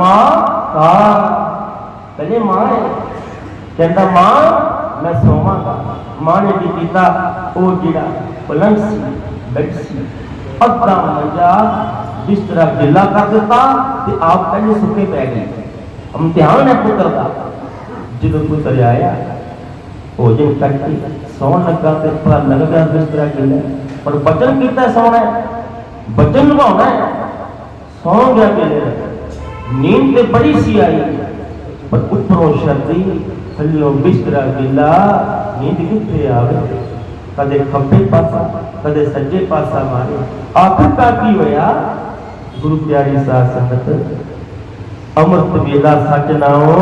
ماں کا پہلے ماں ہے کہتا ماں میں سوما کا ماں نے بھی کیتا او جڑا پلنگ سی بیڈ سی ادھا مجا جس طرح گلا کر دیتا تے آپ پہلے سکے پہ گئے امتحان ہے پتر کا جدو پتر آیا جن کر کے سون لگا تے پر لگ گیا جس طرح گلا پر بچن کیتا سونا ہے بچن نبھاؤنا ہے سون گیا کے لیے رکھا ਵੇਲੇ ਨੀਂਦ ਤੇ ਬੜੀ ਸੀ ਆਈ ਪਰ ਉੱਪਰੋਂ ਸ਼ਰਤੀ ਥੱਲੋਂ ਬਿਸਤਰਾ ਗਿੱਲਾ ਨੀਂਦ ਕਿੱਥੇ ਆਵੇ ਕਦੇ ਖੱਬੇ ਪਾਸਾ ਕਦੇ ਸੱਜੇ ਪਾਸਾ ਮਾਰੇ ਆਖਰਕਾਰ ਕੀ ਹੋਇਆ ਗੁਰੂ ਪਿਆਰੀ ਸਾਧ ਸੰਗਤ ਅੰਮ੍ਰਿਤ ਵੇਲਾ ਸੱਚ ਨਾਉ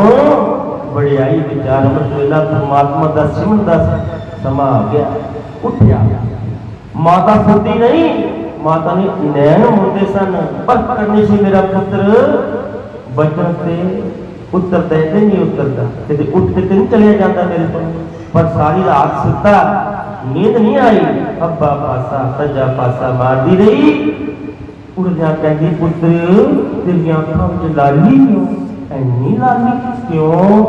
ਵਡਿਆਈ ਵਿਚਾਰ ਅੰਮ੍ਰਿਤ ਵੇਲਾ ਪਰਮਾਤਮਾ ਦਾ ਸਿਮਰਨ ਦਾ ਸਮਾਂ ਆ ਗਿਆ ਉੱਠਿਆ ਮਾਤਾ ਸੁਣਦੀ ਨਹੀਂ ਮਾਤਾ ਨੇ ਨੈਣ ਮੁੰਦੇ ਸਨ ਪਰ ਕਰਨੀ ਸੀ ਮੇਰਾ ਪੁੱਤਰ بچوں سے اترتا ایسے نہیں اترتا کسی اٹھ کے نہیں چلے جاتا میرے کو۔ پر ساری رات ستا، نیند نہیں آئی۔ ابا پاسا، سجا پاسا مار دی رہی۔ اڑ جا کہہ دی پتر تیری آنکھوں میں لالی کیوں؟ اینی لالی، کیوں؟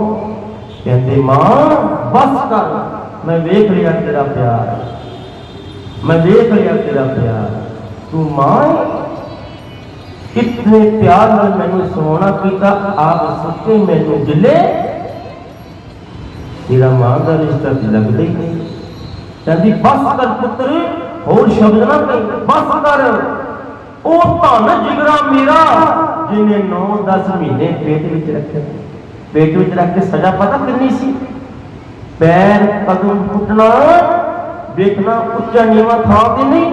کہتے، ماں، بس کر۔ میں دیکھ لیا تیرا پیار۔ میں دیکھ لیا تیرا پیار۔ تو ماں ਕਿਤਨੇ ਪਿਆਰ ਨਾਲ ਮੈਨੂੰ ਸੋਹਣਾ ਕੀਤਾ, ਆਪ ਸੁੱਤੇ ਮੈਨੂੰ ਜਿਲੇ ਤੇਰਾ ਮਾਂ ਦਾ ਰਿਸ਼ਤਾ ਲੱਗਦਾ ਹੀ ਨਹੀਂ। ਕਹਿੰਦੀ, ਬਸ ਕਰ ਪੁੱਤਰ, ਹੋਰ ਸ਼ਬਦ ਨਾ ਕਹੀ, ਬਸ ਕਰ। ਉਹ ਧਨ ਜਿਗਰਾ ਮੇਰਾ, ਜਿਹਨੇ 9-10 ਮਹੀਨੇ ਪੇਟ ਵਿੱਚ ਰੱਖਿਆ ਪੇਟ ਵਿੱਚ ਰੱਖ ਕੇ ਸਜ਼ਾ ਪਤਾ ਕਿੰਨੀ ਸੀ? ਪੈਰ ਕਦਮ ਪੁੱਟਣਾ, ਵੇਖਣਾ ਉੱਚਾ ਨੀਵਾ ਥਾਂ ਤੇ ਨਹੀਂ।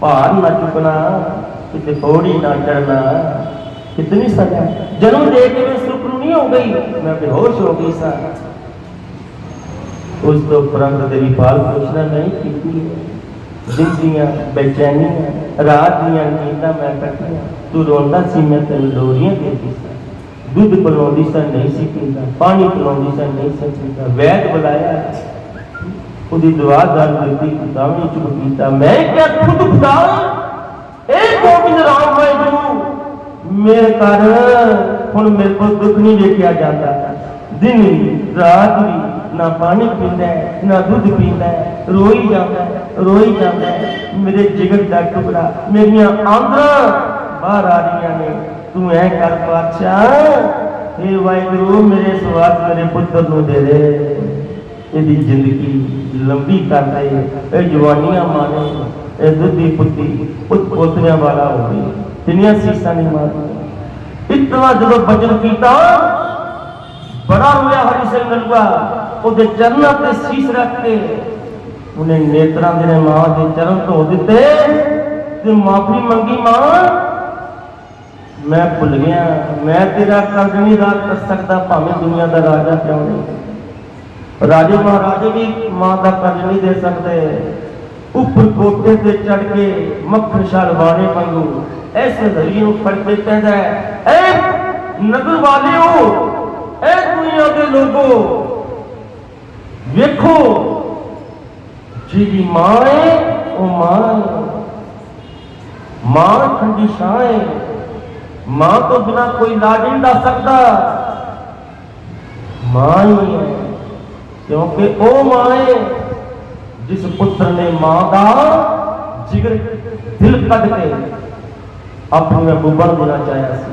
ਭਾਰ ਨਾ ਚੁਕਣਾ, ਕਿਤੇ ਹੋੜੀ ਨਾ ਚੜਨਾ ਕਿਤਨੀ ਸਜ਼ਾ। ਜਦੋਂ ਦੇ ਕੇ ਮੈਂ ਸੁਪਰੂ ਨਹੀਂ ਹੋ ਗਈ, ਮੈਂ ਬੇਹੋਸ਼ ਹੋ ਗਈ ਸਾਂ। ਉਸ ਤੋਂ ਪ੍ਰੰਤ ਤੇਰੀ ਬਾਲ ਪੁੱਛਣਾ ਨਹੀਂ ਕੀਤੀ। ਜਿੰਦੀਆਂ ਬੇਚੈਨੀਆਂ, ਰਾਤ ਦੀਆਂ ਨੀਂਦਾਂ ਮੈਂ ਕੱਟੀਆਂ। ਤੂੰ ਰੋਂਦਾ ਸੀ, ਮੈਂ ਤੈਨੂੰ ਲੋਰੀਆਂ ਦੇਦੀ ਸਾਂ دودھ پلاؤنی سا نہیں سی پیتا، پانی پلاؤنی سا نہیں سی پیتا۔ وید بلایا خود دعا دار دیتی خدا میں چپ پیتا میں کیا خود خدا اے مومن رام میں جو میرے کارن ہن میرے کو دکھ نہیں لے کیا آ جاتا۔ دن رات بھی نہ پانی پیتا ہے، نہ دودھ پیتا ہے۔ روئی جاتا ہے، روئی جاتا ہے۔ میرے جگر دا ٹکڑا میری آندھا باہر آ رہی ہیں ਤੂੰ ਐ ਕਰ ਪਾਤਸ਼ਾਹ। ਇਹ ਵਾਹਿਗੁਰੂ, ਮੇਰੇ ਸਵਾਸ ਮੇਰੇ ਪੁੱਤਰ ਨੂੰ ਦੇ ਦੇ। ਇਹਦੀ ਜ਼ਿੰਦਗੀ ਲੰਬੀ ਕਰ ਦੇ। ਇਹ ਜਵਾਨੀਆਂ ਮਾਰੇ, ਇਹ ਦੁੱਧੀ ਪੁੱਤੀ, ਪੁੱਤ ਪੋਤਿਆਂ ਵਾਲਾ ਹੋਵੇ। ਜਿੰਨੀਆਂ ਸੀਸਾਂ ਨਹੀਂ ਮਾਰ ਇਤਨਾ ਜਦੋਂ ਬਚਨ ਕੀਤਾ, ਬੜਾ ਹੋਇਆ ਹਰੀ ਸਿੰਘ ਨਲੂਆ ਉਹਦੇ ਚਰਨਾਂ ਤੇ ਸੀਸ ਰੱਖ ਕੇ ਉਹਨੇ ਨੇਤਰਾਂ ਦੇ ਮਾਂ ਦੇ ਚਰਨ ਧੋ ਦਿੱਤੇ ਤੇ ਮਾਫੀ ਮੰਗੀ ਮਾਂ। میں بھول گیا میں تیرا قرض نہیں ادا کر سکتا پامی دنیا دا راجہ کیوں نہیں راجے مہاراجے بھی ماں دا قرض نہیں دے سکتے اوپر کوٹے تے چڑھ کے مکھن شلوانے منگو ایسے ذریعے پڑ کے کہتا ہے اے نگر والے اے دنیا دے لوگو ویکھو جی بھی ماں ہے او ماں ماں کھنڈی شاہ ہے ماں تو بنا کوئی نہیں دا سکتا ماں ہی ہے کیونکہ وہ ماں ہے جس پتر نے ماں دا جگر دل کٹ کے اپنے گوبر دینا چاہیا سی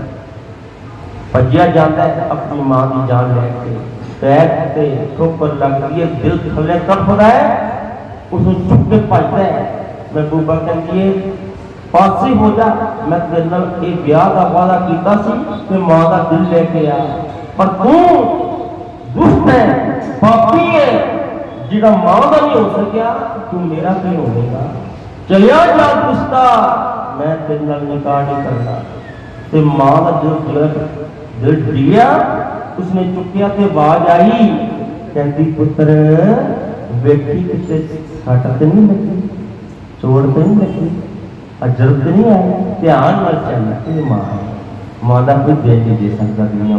پجیا جاتا ہے اپنی ماں کی جان لے کے پیٹ پہ ٹھوکر لگتی ہے دل تھلے تڑپتا ہے اس کو چپ کے پجتا ہے محبوبہ کہتی ہے پاسی ہو جاتا ہے میں تیرے یہ بیاہ دا وعدہ کیتا سی تے ماں دا دل لے کے آیا پر تو دوست ہے باپی ہے۔ جڑا ماں دا نہیں ہو سکیا، تو میرا کیوں ہوے گا چلیا جا دوستا، میں تیرے نال نکاح نہیں کرنا تے ماں دا جو دل دل دیا اس نے چکیا تے واج آئی۔ کہندی، پتر، ویکھی کتے چھٹ تے نہیں لگی چھوڑ تے نہیں لگی۔ ਨਹੀਂ ਨਹੀਂ ਹੈ, ਧਿਆਨ ਨਾਲ ਚੱਲ ਤੇ ਮਾਂ ਹੈ। ਮਾਂ ਦਾ ਕੋਈ ਦਿਲ ਨਹੀਂ ਦੇ ਸਕਦਾ ਦੁਨੀਆ